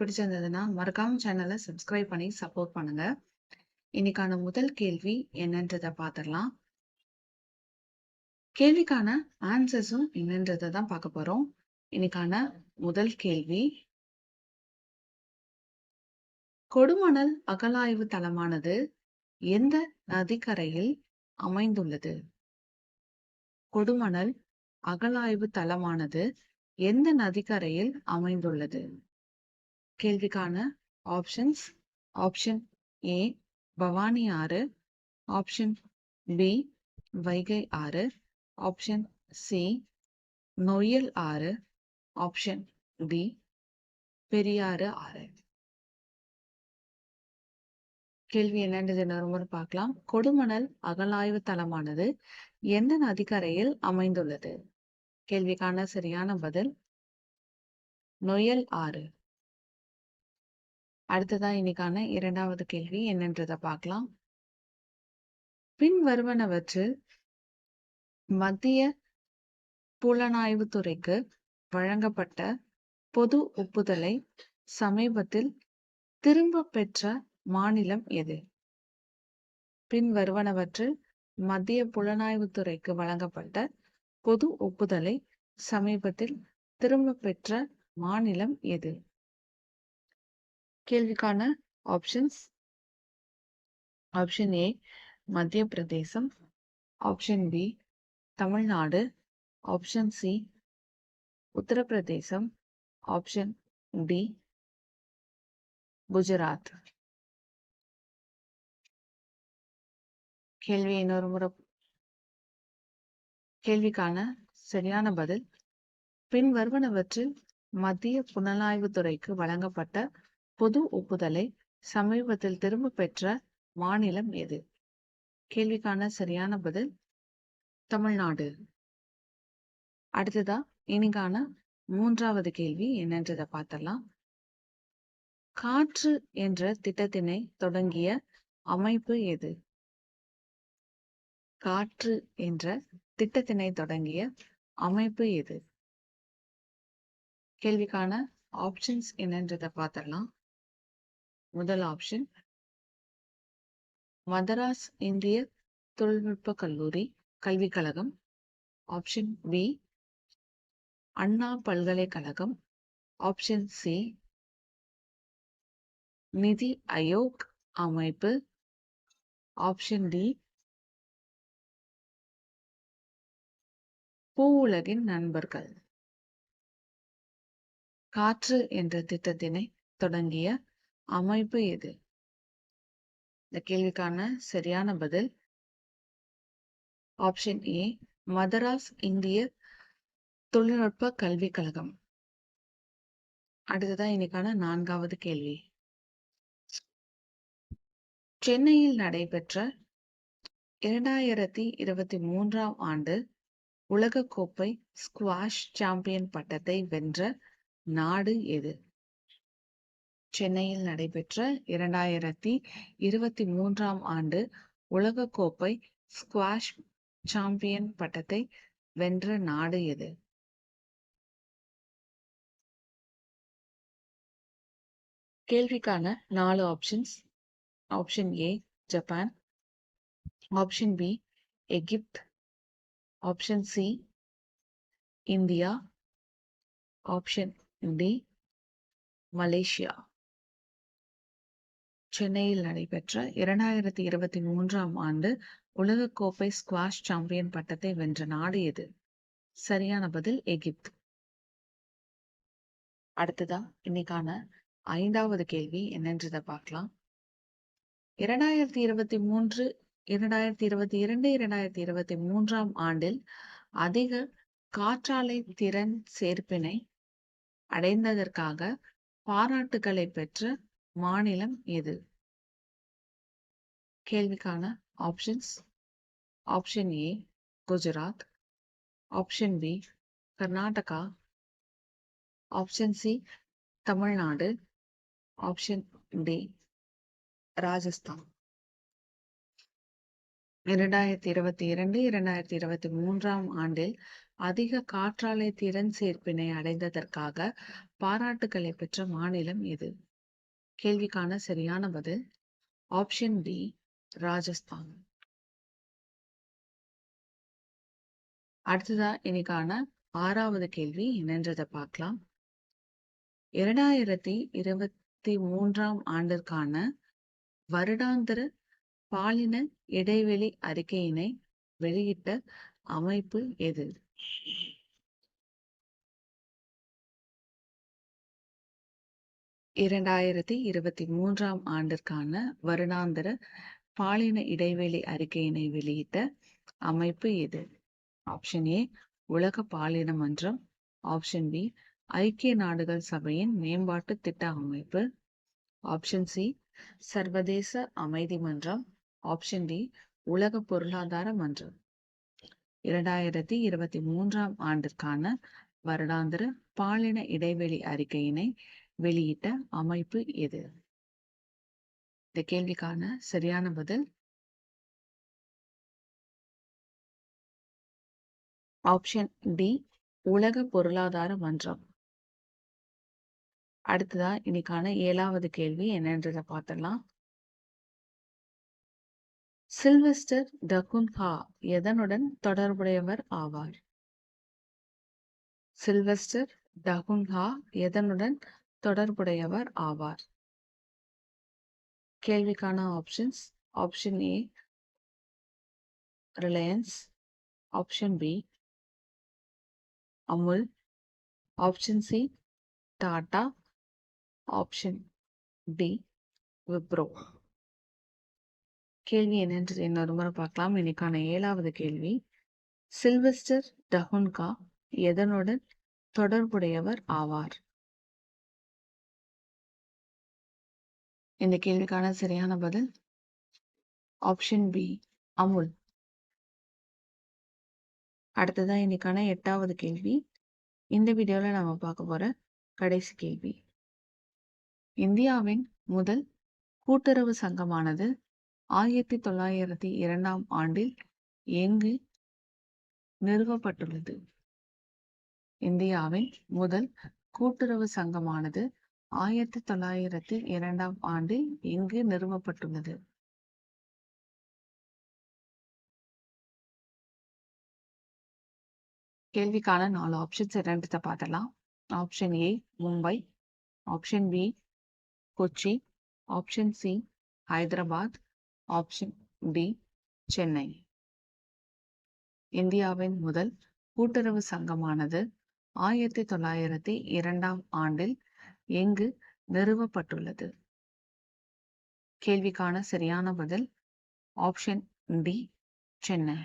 பிடிச்சிருந்ததுன்னா மறக்காம சேனலை சப்ஸ்கிரைப் பண்ணி சப்போர்ட் பண்ணுங்க. இன்னைக்கான முதல் கேள்வி என்னன்றதை பார்த்துடலாம் கேள்விக்கான ஆன்சர்ஸும் என்னன்றதை தான் பார்க்க போறோம். இன்னைக்கான முதல் கேள்வி. கொடுமணல் அகலாய்வு தளமானது எந்த நதிக்கரையில் அமைந்துள்ளது? கொடுமணல் அகலாய்வு தளமானது எந்த நதிக்கரையில் அமைந்துள்ளது? கேள்விக்கான ஆப்ஷன்ஸ் ஆப்ஷன் ஏ பவானி ஆறு. ஆப்ஷன் பி வைகை ஆறு. ஆப்ஷன் சி நொய்யல் ஆறு. ஆப்ஷன் டி பெரியாறு ஆறு. கேள்வி என்னன்றது இன்னொரு பார்க்கலாம். கொடுமணல் அகலாய்வு தளமானது எந்த நதிக்கரையில் அமைந்துள்ளது? கேள்விக்கான சரியான பதில் நொயல் ஆறு. அடுத்ததா இன்னைக்கான இரண்டாவது கேள்வி என்னன்றத பார்க்கலாம். பின் வருவனவற்றில் மத்திய புலனாய்வுத்துறைக்கு வழங்கப்பட்ட பொது ஒப்புதலை சமீபத்தில் திரும்ப பெற்ற மாநிலம் எது? பின் வருவனவற்றில் மத்திய புலனாய்வுத்துறைக்கு வழங்கப்பட்ட பொது ஒப்புதலை சமீபத்தில் திரும்ப பெற்ற மாநிலம் எது? கேள்விக்கான options option A Madhya Pradesh option B Tamil Nadu. Option C Uttar Pradesh. Option D Gujarat. கேள்வி இன்னொரு முறை. கேள்விக்கான சரியான பதில். பின் வருவனவற்றில் மத்திய புலனாய்வுத்துறைக்கு வழங்கப்பட்ட பொது ஒப்புதலை சமீபத்தில் திரும்ப பெற்ற மாநிலம் எது? கேள்விக்கான சரியான பதில் தமிழ்நாடு. அடுத்ததா இனிக்கான மூன்றாவது கேள்வி என்னன்றதை பார்த்தலாம் காற்று என்ற திட்டத்தினை தொடங்கிய அமைப்பு எது? காற்று என்ற திட்டத்தினை தொடங்கிய அமைப்பு எது? கேள்விக்கான ஆப்ஷன்ஸ் என்னன்றதை பார்த்தலாம் முதல் ஆப்ஷன் மதராஸ் இந்திய தொழில்நுட்ப கல்லூரி கல்விக் கழகம். ஆப்ஷன் பி அண்ணா பல்கலைக்கழகம். ஆப்ஷன் சி நிதி அயோக் அமைப்பு. ஆப்ஷன் டி பூவுலகின் நண்பர்கள். காற்று என்ற திட்டத்தினை தொடங்கிய அமைப்பு எது? இந்த கேள்விக்கான சரியான பதில் ஆப்ஷன் ஏ மதராஸ் இந்திய தொழில்நுட்ப கல்விக் கழகம். அடுத்ததான் இன்னைக்கான நான்காவது கேள்வி. சென்னையில் நடைபெற்ற இரண்டாயிரத்தி இருபத்தி மூன்றாம் ஆண்டு உலகக்கோப்பை ஸ்குவாஷ் சாம்பியன் பட்டத்தை வென்ற நாடு எது? சென்னையில் நடைபெற்ற இரண்டாயிரத்தி இருபத்தி மூன்றாம் ஆண்டு உலகக்கோப்பை ஸ்குவாஷ் சாம்பியன் பட்டத்தை வென்ற நாடு எது? கேள்விக்கான நாலு options option A Japan option B Egypt option C India option D Malaysia சென்னையில் நடைபெற்ற இரண்டாயிரத்தி இருபத்தி மூன்றாம் ஆண்டு உலகக்கோப்பை ஸ்குவாஷ் சாம்பியன் பட்டத்தை வென்ற நாடு எது? சரியான பதில் எகிப்து. அடுத்ததா இன்னைக்கான ஐந்தாவது கேள்வி என்னன்றதை பார்க்கலாம். இரண்டாயிரத்தி இருபத்தி மூன்று இரண்டாயிரத்தி இருபத்தி இரண்டு இரண்டாயிரத்தி இருபத்தி மூன்றாம் ஆண்டில் அதிக காற்றாலை திறன் சேர்ப்பினை அடைந்ததற்காக பாராட்டுகளை பெற்ற மாநிலம் எது? கேள்விக்கான options option A Gujarat. Option B Karnataka. Option C Tamil Nadu. Option D Rajasthan. இரண்டாயிரத்தி இருபத்தி இரண்டு இரண்டாயிரத்தி இருபத்தி மூன்றாம் ஆண்டில் அதிக காற்றாலை திறன் சேர்ப்பினை அடைந்ததற்காக பாராட்டுக்களை பெற்ற மாநிலம் எது? கேள்விக்கான சரியான பதில் ஆப்ஷன் டி ராஜஸ்தான். அடுத்ததா இன்னைக்கான ஆறாவது கேள்வி என்னன்றதை பார்க்கலாம். இரண்டாயிரத்தி இருபத்தி மூன்றாம் ஆண்டிற்கான வருடாந்திர பாலின இடைவெளி அறிக்கையினை வெளியிட்ட அமைப்பு எது? இரண்டாயிரத்தி இருபத்தி மூன்றாம் ஆண்டிற்கான வருடாந்திர பாலின இடைவெளி அறிக்கையினை வெளியிட்ட அமைப்பு இது. ஆப்ஷன் ஏ உலக பாலின மன்றம். ஆப்ஷன் பி ஐக்கிய நாடுகள் சபையின் மேம்பாட்டு திட்ட அமைப்பு. ஆப்ஷன் சி சர்வதேச அமைதி மன்றம். ஆப்ஷன் டி உலக பொருளாதார மன்றம். இரண்டாயிரத்தி இருபத்தி மூன்றாம் ஆண்டிற்கான வருடாந்திர பாலின இடைவெளி அறிக்கையினை வெளியிட்ட அமைப்பு எது? இந்த கேள்விக்கான சரியான பதில்? ஆப்ஷன் டி உலக பொருளாதார மன்றம். அடுத்ததா இன்னைக்கான ஏழாவது கேள்வி என்னன்றதை பார்த்துடலாம். சில்வெஸ்டர் டகுன்ஹா எதனுடன் தொடர்புடையவர் ஆவார்? சில்வெஸ்டர் டகுன்ஹா எதனுடன் தொடர்புடையவர் ஆவார். கேள்விக்கான options option A Reliance option B Amul option C Tata option D Wipro கேள்வி என்னன்று இன்னொரு முறை பார்க்கலாம். இன்னைக்கான ஏழாவது கேள்வி சில்வெஸ்டர் டஹுன்கா எதனுடன் தொடர்புடையவர் ஆவார்? இந்த கேள்விக்கான சரியான பதில் ஆப்ஷன் பி அமுல். அடுத்ததா இன்னைக்கான எட்டாவது கேள்வி. இந்த வீடியோல நம்ம பார்க்க போற கடைசி கேள்வி. இந்தியாவின் முதல் கூட்டுறவு சங்கமானது ஆயிரத்தி தொள்ளாயிரத்தி இரண்டாம் ஆண்டில் எங்கு நிறுவப்பட்டுள்ளது? இந்தியாவின் முதல் கூட்டுறவு சங்கமானது ஆயிரத்தி தொள்ளாயிரத்தி இரண்டாம் ஆண்டு இங்கு நிறுவப்பட்டுள்ளது. கேள்விக்கான நாலு ஆப்ஷன்ஸ் இரண்டு பார்த்தலாம் option A Mumbai. Option B Kochi. Option C Hyderabad. Option D Chennai. இந்தியாவின் முதல் கூட்டுறவு சங்கமானது ஆயிரத்தி தொள்ளாயிரத்தி இரண்டாம் ஆண்டில் எங்கு நிறுவப்பட்டுள்ளது? கேள்விக்கான சரியான பதில் ஆப்ஷன் டி சென்னை.